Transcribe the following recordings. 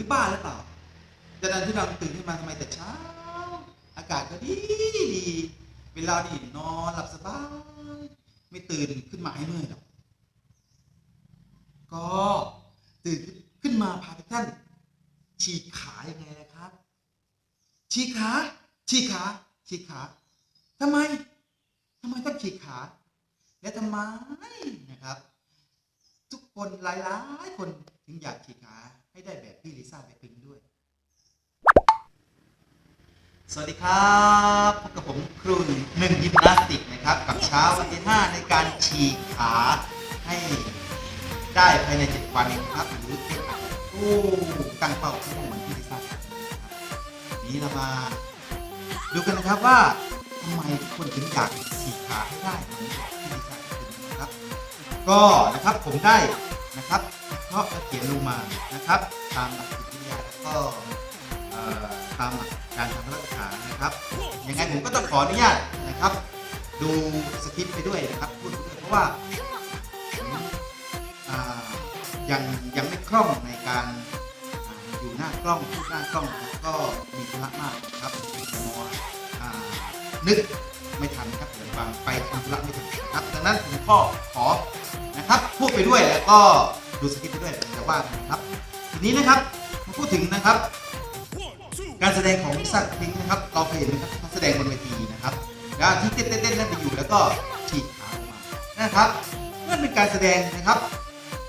ที่บ้านหรือเปล่าแต่นั้นที่เราตื่นขึ้นมาทำไมแต่เช้า อากาศก็ดีดีเวลานี่นอนหลับสบาย ไม่ตื่นขึ้นมาให้เมื่อยหรอกก็ตื่นขึ้นมาพาทุกท่าน ฉีกขายังไงนะครับ ฉีกขาฉีกขาฉีกขาทำไมทำไมต้องฉีกขา และทำไมนะครับ ทุกคนหลายๆคนถึงอยากฉีกขา ให้ได้แบบพี่ลิซ่าแบล็คพิงด้วย สวัสดีครับพบกับผมครูหนึ่งยิมนาสติกนะครับ กับเช้าวันที่5ในการฉีกขาให้ได้ภายใน 7 วันนะครับ หรือเป็นโอ้ตั้งเป้าที่เหมือนพี่ลิซ่าครับนี้เรามาดูกันนะครับว่าทำไมคนถึงอยากฉีกขาให้ได้เหมือนพี่ลิซ่านะครับ ก็นะครับผมได้นะครับ เพราะเขียนลงมานะครับ ตามหลักจิตวิทยาแล้วก็ตามหลักการทำรักษานะครับยังไงผมก็ต้องขออนุญาตนะครับ ดูสคริปต์ไปด้วยนะครับพูดไปด้วยเพราะว่าผมอ่ายังยังไม่คล่องในการอยู่หน้ากล้องพูดหน้ากล้องก็มีธุระมากครับแต่ว่าอ่านึกไม่ทันครับเดี๋ยวฟังไปทำธุระไม่ทันนะครับดังนั้นผมก็ขอนะครับพูดไปด้วยแล้วก็ ดูสคริปต์ไปด้วยแต่ว่านะครับทีนี้นะครับมาพูดถึงนะครับ การแสดงของลิซ่าพิงนะครับ เราเคยเห็นนะครับเขาแสดงบนเวทีนะครับแล้วที่เต้นเต้นเต้นนั่นไปอยู่แล้วก็ฉีกขาออกมานะครับนั่นเป็นการแสดงนะครับ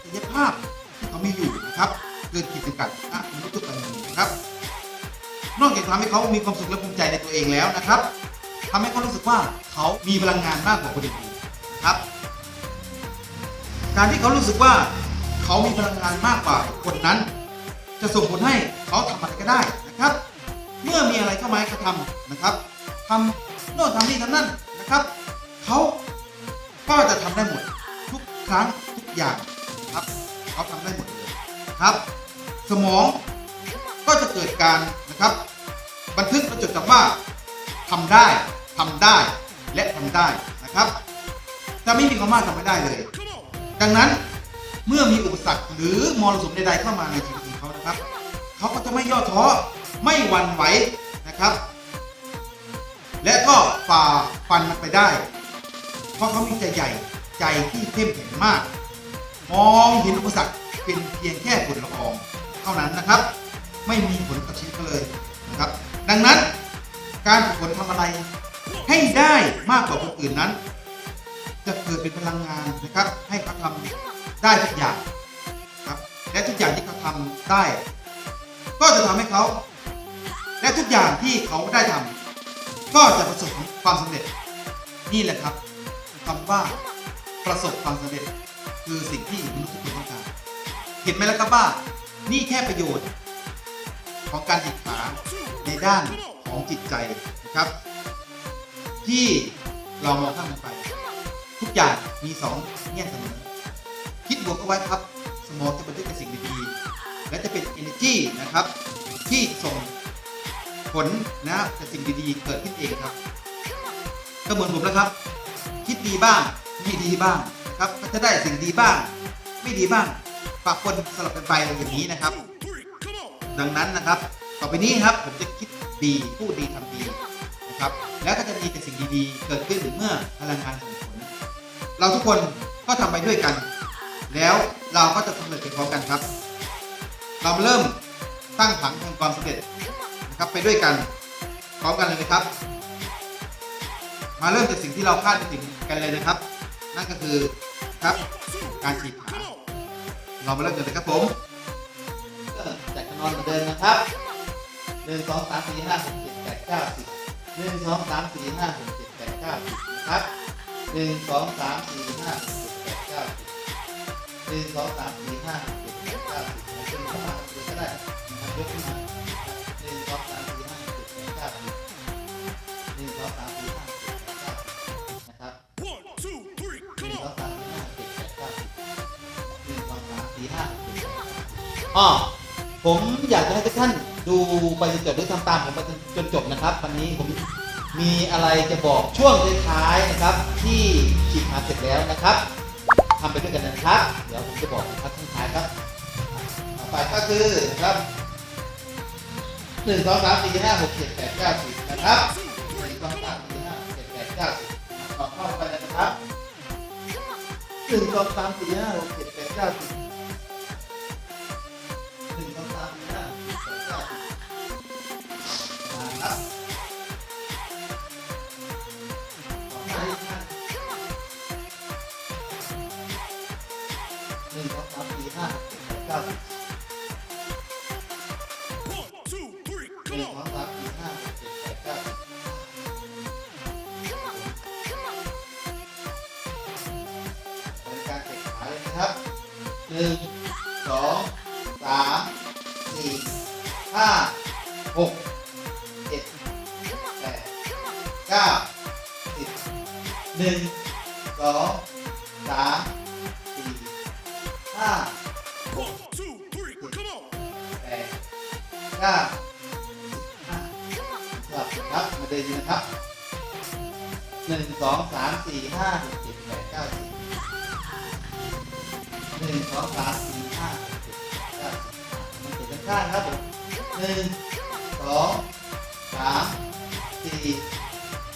ศักยภาพที่เขามีอยู่นะครับเกินขีดจำกัดอะมนุษย์ทุกคนนะครับ นอกจากทำให้เขามีความสุขและภูมิใจในตัวเองแล้วนะครับทำให้เขารู้สึกว่าเขามีพลังงานมากกว่าคนอื่นนะครับ การที่เขารู้สึกว่า เขามีพลังงานมากกว่าคนนั้น จะส่งผลให้เขาทำอะไรก็ได้นะครับ เมื่อมีอะไรเข้ามาให้เขาทำนะครับทำโน่นทำนี่ทำนั่นนะครับเขาก็จะทำได้หมดทุกครั้งทุกอย่างนะครับเขาทำได้หมดเลยครับ สมองก็จะเกิดการนะครับ บันทึกและจดจำว่าทำได้ทำได้และทำได้นะครับ จะไม่มีคำว่าทำไม่ได้เลย ดังนั้น เมื่อมีอุปสรรคหรือมรสุมใดๆเข้ามาในชีวิตของเขานะครับ เขาก็จะไม่ย่อท้อไม่หวั่นไหวนะครับ และก็ฝ่าฟันมันไปได้ เพราะเขามีใจใหญ่ใจที่เข้มแข็งมาก มองเห็นอุปสรรคเป็นเพียงแค่ฝุ่นละอองเท่านั้นนะครับ ไม่มีผลกับชีวิตเลยนะครับ ดังนั้นการฝึกฝนทำอะไรให้ได้มากกว่าคนอื่นนั้น จะเกิดเป็นพลังงานนะครับ ให้เขาทำ ได้ทุกอย่างครับและทุกอย่างที่เขาทำได้ ก็จะทำให้เขา และทุกอย่างที่เขาได้ทำก็จะประสบความสำเร็จ นี่แหละครับคำว่าประสบความสำเร็จ คือสิ่งที่มนุษย์ทุกคนต้องการเห็นไหมล่ะครับว่านี่แค่ประโยชน์ ของการศึกษาในด้านของจิตใจนะครับ ที่เรามองข้ามมันไป ทุกอย่างมีสองแง่เสมอ บวกเอาไว้ครับ สมองจะบันทึกแต่สิ่งดีๆ และจะเป็น energy นะครับ ที่ส่งผลนะแต่สิ่งดีๆ เกิดขึ้นเองครับ ก็เหมือนผมนะครับ คิดดีบ้างไม่ดีบ้างนะครับก็จะได้สิ่งดีบ้าง ไม่ดีบ้างฝากคนสลับกันไปอย่างนี้นะครับ ดังนั้นนะครับ ต่อไปนี้ครับผมจะคิดดีพูดดีทำดีนะครับ แล้วก็จะมีแต่สิ่งดีๆ เกิดขึ้นเมื่อพลังงานส่งผลเราทุกคนก็ทำไปด้วยกัน แล้วเราก็จะสำเร็จไปพร้อมกันครับ เราเริ่มตั้งผังแห่งความสำเร็จนะครับไปด้วยกันพร้อมกันเลยนะครับ มาเริ่มจากสิ่งที่เราคาดไม่ถึงกันเลยนะครับ นั่นก็คือครับการฉีดขาเรามาเริ่มกันเลยครับผมเริ่มจากนอนเหมือนเดิมนะครับหนึ่งสองสามสี่ห้าหกเจ็ดแปดเก้าสิบหนึ่งสองสามสี่ห้าหกเจ็ดแปดเก้าสิบนะครับหนึ่งสองสามสี่ห้า หนึ่งสองสามสี่ห้าหกเจ็ดแปดเก้าสิบขึ้นเข้ามาเลยก็ได้นะครับยกขึ้นมาหนึ่งสองสามสี่ห้าหกเจ็ดแปดเก้าสิบหนึ่งสองสามสี่ห้าหกเจ็ดแปดเก้าสิบนะครับ One, two, three, หนึ่งสองสามสี่ห้าหกเจ็ดแปดเก้าสิบหนึ่งสองสามสี่ห้าหกเจ็ดแปดเก้าสิบอ๋อผมอยากจะให้ทุกท่านดูไปจนจบหรือทำตามผมไปจนจบนะครับ วันนี้ผมมีอะไรจะบอกช่วงท้ายๆนะครับ ที่ฉีดขาเสร็จแล้วนะครับทำไปด้วยกันนะครับ ดี๋ยวผมจะบอกนะครับช่วงท้ายครับต่อไปก็คือนะครับหนึ่งสองสามสี่ห้าหกเจ็ดแปดเก้าสิบนะครับหนึ่งสองสามสี่ห้าหกเจ็ดแปดเก้าสิบต่อเข้าไปเลยนะครับหนึ่งสองสามสี่ห้าหกเจ็ดแปดเก้าสิบ หนึ่งสองสามสี่ห้าหกเจ็ดแปดเก้าสิบหนึ่งสองสามสี่ห้าหกเจ็ดแปดเก้าสิบบริการเก็บขาเลยนะครับหนึ่งสองสามสี่ห้าหกเจ็ดแปดเก้าสิบหนึ่งสองสามสี่ ห้าแปดเก้าสลับครับมาเดินนะครับหนึ่งสองสามสี่ห้าหกเจ็ดแปดเก้าสิบหนึ่งสองสามสี่ห้าหกเจ็ดแปดเก้าสิบมันเจ็ดข้างครับผมหนึ่งสองสามสี่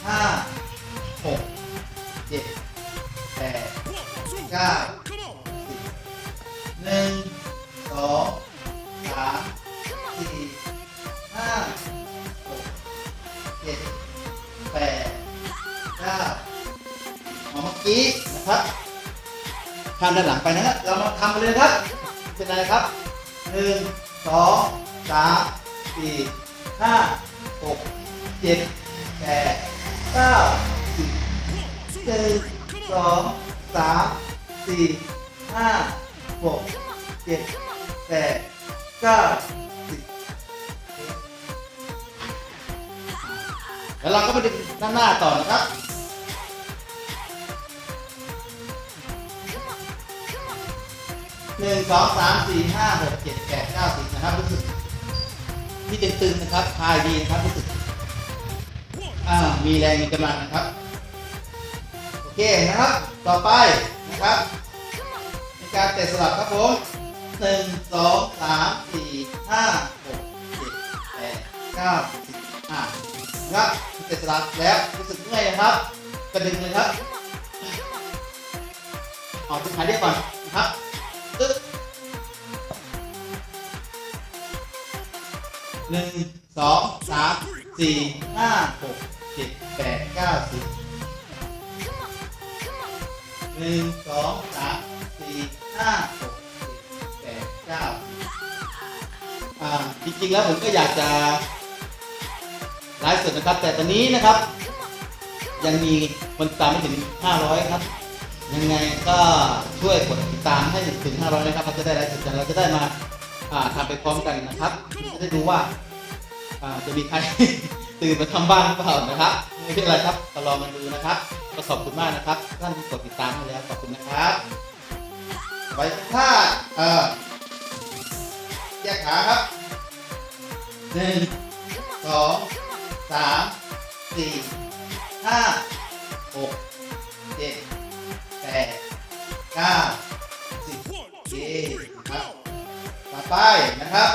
ห้าหกเจ็ดแปดเก้า ทำด้านหลังไปนะครับเรามาทำกันเลยครับ เป็นไรครับหนึ่งสองสามสี่ห้าหกเจ็ดแปดเก้าสิบหนึ่งสองสามสี่ห้าหกเจ็ดแปดเก้าสิบแล้วเราก็ไปดึงด้านหน้าต่อนะครับ หนึ่งสองสามสี่ห้าหกเจ็ดแปดเก้าสิบนะครับรู้สึกที่ตึงๆนะครับคลายดีนะครับรู้สึกอ่ามีแรงมีกำลังนะครับ โอเคนะครับ ต่อไปนะครับในการเตะสลับครับผมหนึ่งสองสามสี่ห้าหกเจ็ดแปดเก้าสิบอ่านะครับเสร็จสลับแล้วรู้สึกเมื่อยนะครับ กระดึงเลยครับออกเป็นขาเรียกก่อนนะครับ หนึ่งสองสามสี่ห้าหกเจ็ดแปดเก้าสิบหนึ่งสองสามสี่ห้าหกเจ็ดแปดเก้าอ่าจริงๆแล้วผมก็อยากจะไลฟ์สดนะครับ แต่ตอนนี้นะครับ ยังมีคนตามไม่ถึง 500 ครับ ยังไงก็ช่วยกดติดตามให้ถึง 500นะครับเราจะได้ไลฟ์สดกันเราจะได้มาอ่าทำไปพร้อมกันนะครับ จะได้ดูว่าจะมีใครตื่นมาทำบ้างเปล่านะครับไม่เป็นไรครับก็ลองมาดูนะครับก็ขอบคุณมากนะครับท่านที่กดติดตามให้แล้วขอบคุณนะครับ ไว้ท่าเออแยกขาครับหนึ่งสองสามสี่ห้าหกเจ็ดแปดเก้า ไปนะครับ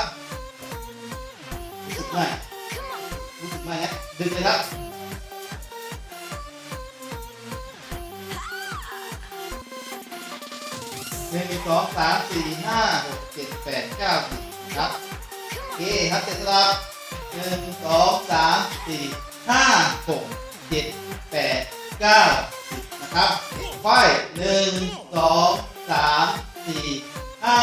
รู้สึกไหมรู้สึกไหมฮะดึงเลยครับหนึ่งสองสามสี่ห้าหกเจ็ดแปดเก้าสิบครับโอเคครับเสร็จแล้วหนึ่งสองสามสี่ห้าหกเจ็ดแปดเก้าสิบนะครับค่อยหนึ่งสองสามสี่ห้า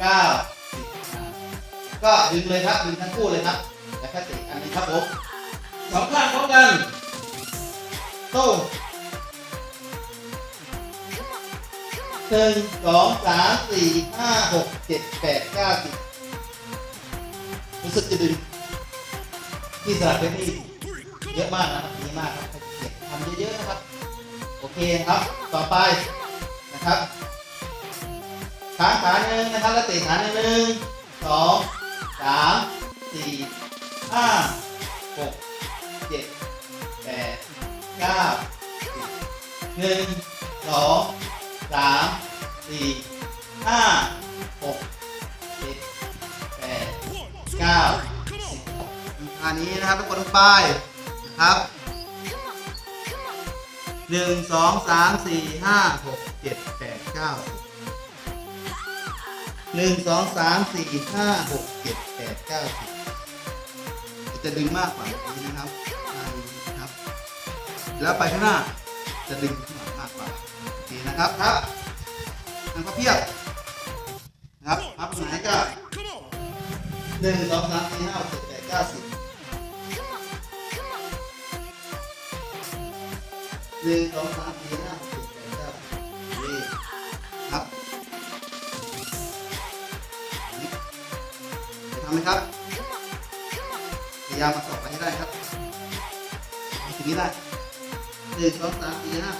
เก้าสิบก็ดึงเลยครับดึงทั้งคู่เลยครับแล้วก็ติดอันนี้ครับผมสองข้างพร้อมกันโต้หนึ่งสองสามสี่ห้าหกเจ็ดแปดเก้าสิบรู้สึกจะดึงที่สลับเป็นที่เยอะมากนะครับดีมากครับทำเยอะๆนะครับ โอเคครับ ต่อไปนะครับ ขาขาหนึ่งนะครับแล้วเตะขาหนึ่งหนึ่งสองสามสี่ห้าหกเจ็ดแปดเก้าสิบหนึ่งสองสามสี่ห้าหกเจ็ดแปดเก้าสิบขานี้นะครับแล้วกดลงไปนะครับหนึ่งสองสามสี่ห้าหกเจ็ดแปดเก้า หนึ่งสองสามสี่ห้าหกเจ็ดแปดเก้าสิบจะดึงมากกว่านี้นะครับอ่านะครับ แล้วไปข้างหน้าจะดึงขึ้นมามากกว่าโอเคนะครับครับนั่งพับเพียบนะครับพับไหนก็หนึ่งสองสามสี่ห้าหกเจ็ดแปดเก้าสิบหนึ่งสองสามสี่ห้า จะครับพยายามมาสอบไปให้ได้ครับเอาถึงนี้ได้หนึ่งสองสามสี่ห้า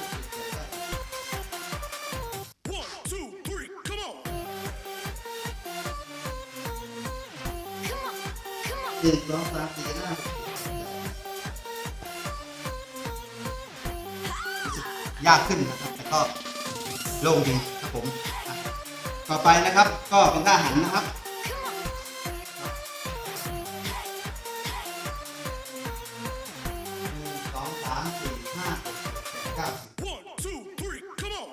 หนึ่งสองสามสี่ห้าหกเจ็ดแปดเก้ายากขึ้นนะครับแต่ก็โล่งดีครับผม ต่อไปนะครับก็เป็นท่าหันนะครับ เจ็ดแปดเก้าสิบ One, two, three, come on!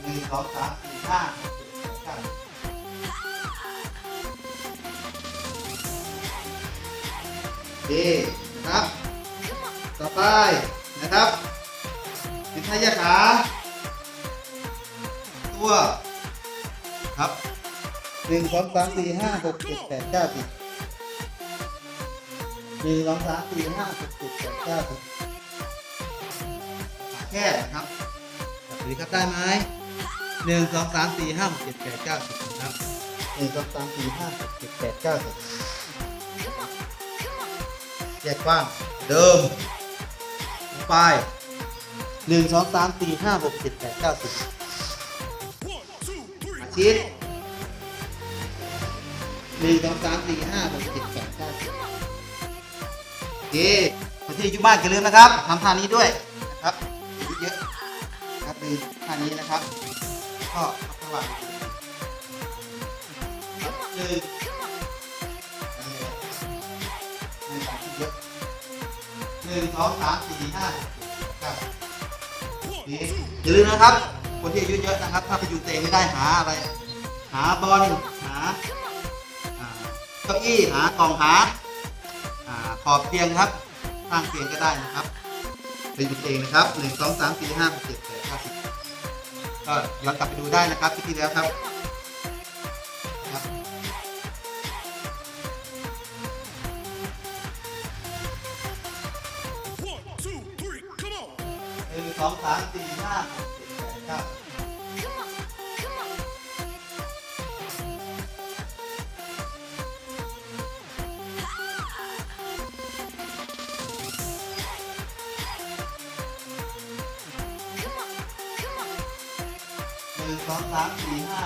หนึ่งสองสามสี่ห้าหกเจ็ดแปดเก้าสิบดีนะครับ ต่อไปนะครับเป็นท่ายาขา ตัว ครับหนึ่งสองสามสี่ห้าหกเจ็ดแปดเก้าสิบ หนึ่งสองสามสี่ห้าหกเจ็ดแปดเก้าสิบขาแค่ครับจับดีครับได้ไหมหนึ่งสองสามสี่ห้าหกเจ็ดแปดเก้าสิบครับหนึ่งสองสามสี่ห้าหกเจ็ดแปดเก้าสิบแยกกว้างเดิมไปหนึ่งสองสามสี่ห้าหกเจ็ดแปดเก้าสิบอาชีพหนึ่งสองสามสี่ห้าหกเจ็ดแปดเก้าสิบ เคคนที่อายู่บ้านอย่าลืมนะครับทำท่านี้ด้วยนะครับอายุเยอะนะครับดูท่านี้นะครับ ก็ระหว่างหนึ่งอันนี้ไม่ต่างที่เยอะหนึ่งสองสามสี่ห้าหกเจ็ดเก้าสิบนี่อย่าลืมนะครับ คนที่อายุเยอะนะครับ ถ้าไปอยู่เตงไม่ได้หาอะไร หาบอลหาเก้าอี้หากล่องหา ขอบเตียงครับข้างเตียงก็ได้นะครับไปอยู่เองนะครับหนึ่งสองสามสี่ห้าหกเจ็ดแปดเก้าสิบก็ย้อนกลับไปดูได้นะครับที่ที่แล้วครับครับ one, two, three, come on! หนึ่งสองสามสี่ห้าหกเจ็ดแปดเก้าามสี่ห้า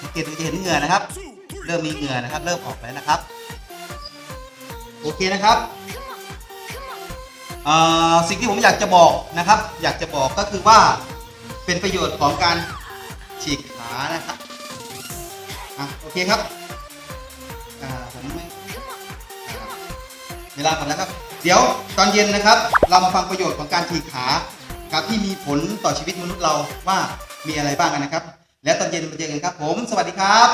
หกเจ็ดแปดเก้าสังเกตดูจะเห็นเหงื่อนะครับ เริ่มมีเหงื่อนะครับ เริ่มออกแล้วนะครับ โอเคนะครับเอ่อสิ่งที่ผมอยากจะบอกนะครับ อยากจะบอกก็คือว่าเป็นประโยชน์ของการฉีกขานะครับอะโอเคครับอ่าผมไม่เวลาหมดแล้วครับ เดี๋ยวตอนเย็นนะครับ เรามาฟังประโยชน์ของการฉีกขา ครับที่มีผลต่อชีวิตมนุษย์เราว่ามีอะไรบ้างกันนะครับ และตอนเย็นมาเจอกันครับ ผม สวัสดีครับ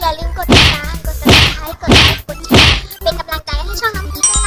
อย่าลืมกดติดตาม กด subscribe กดไลค์กดแชร์เป็นกำลังใจให้ช่องน้ำทิ้ง